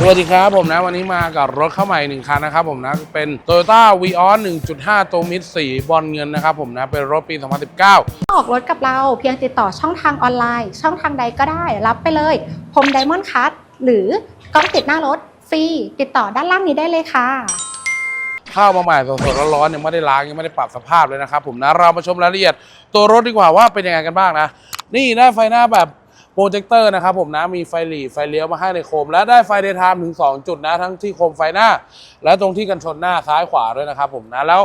สวัสดีครับผมนะวันนี้มากับรถเข้าใหม่หนึ่งคันนะครับผมนะเป็น Toyota Vios 1.5 ตัวมิดสีบอลเงินนะครับผมนะเป็นรถปี 2019 ออกรถกับเราเพียงติดต่อช่องทางออนไลน์ ช่องทางใดก็ได้รับไปเลยพรมไดมอนด์คัตหรือกล้องติดหน้ารถฟรีติดต่อด้านล่างนี้ได้เลยค่ะเข้ามาใหม่สดๆร้อนๆยังไม่ได้ล้างยังไม่ได้ปรับสภาพเลยนะครับผมนะเรามาชมรายละเอียดตัวรถดีกว่าว่าเป็นยังไงกันบ้างนะนี่ได้ไฟหน้าแบบ โปรเจคเตอร์นะครับผมนะมีไฟหลีไฟเลี้ยวมาให้ในโคม และได้ไฟเดย์ไทม์ถึง 2 จุดนะ ทั้งที่โคมไฟหน้า และตรงที่กันชนหน้าซ้ายขวาด้วยนะครับผมนะแล้ว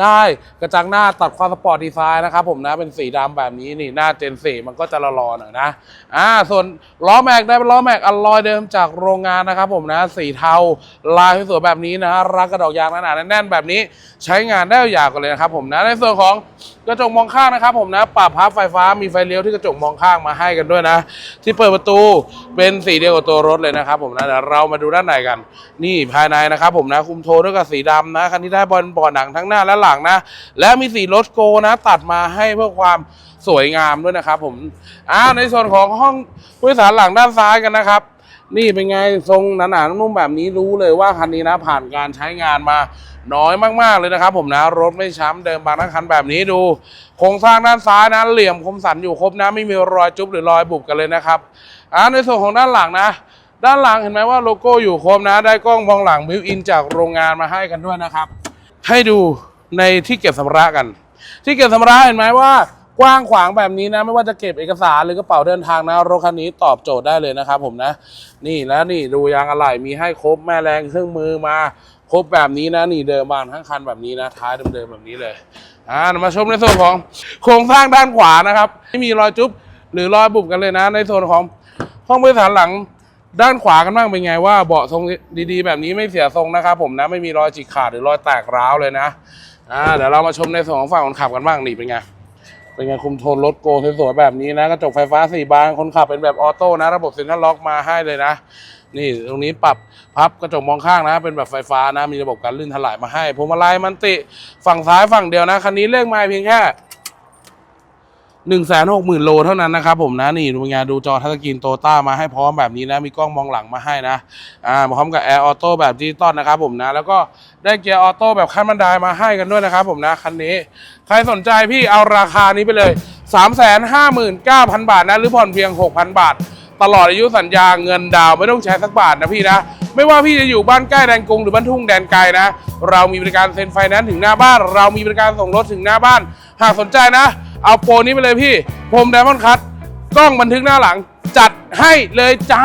ได้กระจังหน้าตัดความสปอร์ตดีไซน์นะครับผมนะเป็นสีดำแบบนี้นี่หน้าเจน4มันก็จะรอหน่อยนะอ่าส่วนล้อแม็กได้เป็นล้อแม็กอลลอยเดิมจากโรงงานนะครับผมนะสีเทาลายสวยๆแบบนี้นะรักกระดอกยางหนาๆแน่นๆแบบนี้ใช้งานได้ยาวกันเลยนะครับผมนะในส่วนของกระจกมองข้างนะครับผมนะปรับพับไฟฟ้ามีไฟเลี้ยวที่กระจกมองข้างมาให้กันด้วยนะ ที่เปิดประตูเป็นสีเดียวกับตัวรถเลยนะครับผมนะเดี๋ยวเรามาดูด้านในกัน นี่ภายในนะครับผมนะคุมโทนด้วยกับสีดำนะคันนี้ได้บอลบอหนังทั้งหน้าและหลังนะ และมีสีโลโก้นะ ตัดมาให้เพื่อความสวยงามด้วยนะครับผมอ่าในส่วนของห้องผู้โดยสารหลังด้านซ้ายกันนะครับ นี่เป็นไงทรงหนาๆนุ่มๆแบบนี้รู้เลยว่าคันนี้นะผ่านการใช้งานมาน้อยมากๆเลยนะครับ ผมนะรถไม่ช้ำเดิมบางทั้งคันแบบนี้ดู โครงสร้างด้านซ้ายนะเหลี่ยมคมสันอยู่ครบนะไม่มีรอยจุ๊บหรือรอยบุบกันเลยนะครับอ่าในส่วนของด้านหลังนะด้านหลังเห็นไหมว่าโลโก้อยู่ครบนะ ได้กล้องมองหลังบิวอินจากโรงงานมาให้กันด้วยนะครับ ให้ดู ในที่เก็บสัมภาระกัน ที่เก็บสัมภาระเห็นไหมว่า กว้างขวางแบบนี้นะ ไม่ว่าจะเก็บเอกสารหรือกระเป๋าเดินทางนะรถคันนี้ตอบโจทย์ได้เลยนะครับผมนะ นี่แล้วนี่ดูยางอะไหล่มีให้ครบแม่แรงเครื่องมือมาครบแบบนี้นะนี่เดิมบานทั้งคันแบบนี้นะท้ายเดิมๆแบบนี้เลยอ่ามาชมในส่วนของโครงสร้างด้านขวานะครับไม่มีรอยจุ๊บหรือรอยบุบกันเลยนะ ในส่วนของห้องผู้โดยสารหลังด้านขวากันบ้างเป็นไงว่าเบาะทรงดีๆ แบบนี้ไม่เสียทรงนะครับผมนะไม่มีรอยฉีกขาดหรือรอยแตกร้าวเลยนะ อ่าเดี๋ยวเรามาชมในส่วนของฝั่งคนขับกันบ้างนี่เป็นไงเป็นไงคุมโทนรถโกสวยๆแบบนี้นะกระจกไฟฟ้าสี่บานคนขับเป็นแบบออโต้นะ ระบบเซ็นทรัลล็อกมาให้เลยนะ นี่ตรงนี้ปรับพับกระจกมองข้างนะ เป็นแบบไฟฟ้านะ มีระบบการลื่นถลายมาให้พวงมาลัยมันติ ฝั่งซ้ายฝั่งเดียวนะคันนี้เลขไมล์เพียงแค่ หนึ่งแสนหกหมื่นโลเท่านั้นนะครับผมนะนี่ดูงานดูจอทัชสกรีนโตต้ามาให้พร้อมแบบนี้นะ มีกล้องมองหลังมาให้นะอ่าพร้อมกับแอร์ออโต้แบบดิจิตอลนะครับผมนะ แล้วก็ได้เกียร์ออโต้แบบขั้นบันไดมาให้กันด้วยนะครับผมนะคันนี้ ใครสนใจพี่เอาราคานี้ไปเลย 3 5 9 0 0 0 บาทนะหรือผ่อนเพียง 6,000 บาท ตลอดอายุสัญญาเงินดาวไม่ต้องใช้สักบาทนะพี่นะไม่ว่าพี่จะอยู่บ้านใกล้แดนกรุงหรือบ้านทุ่งแดนไกลนะ เรามีบริการเซ็นไฟแนนซ์ถึงหน้าบ้าน เรามีบริการส่งรถถึงหน้าบ้าน หากสนใจนะ เอาโปรนี้ไปเลยพี่ ผมไดมอนด์คัตกล้องบันทึกหน้าหลัง จัดให้เลยจ้า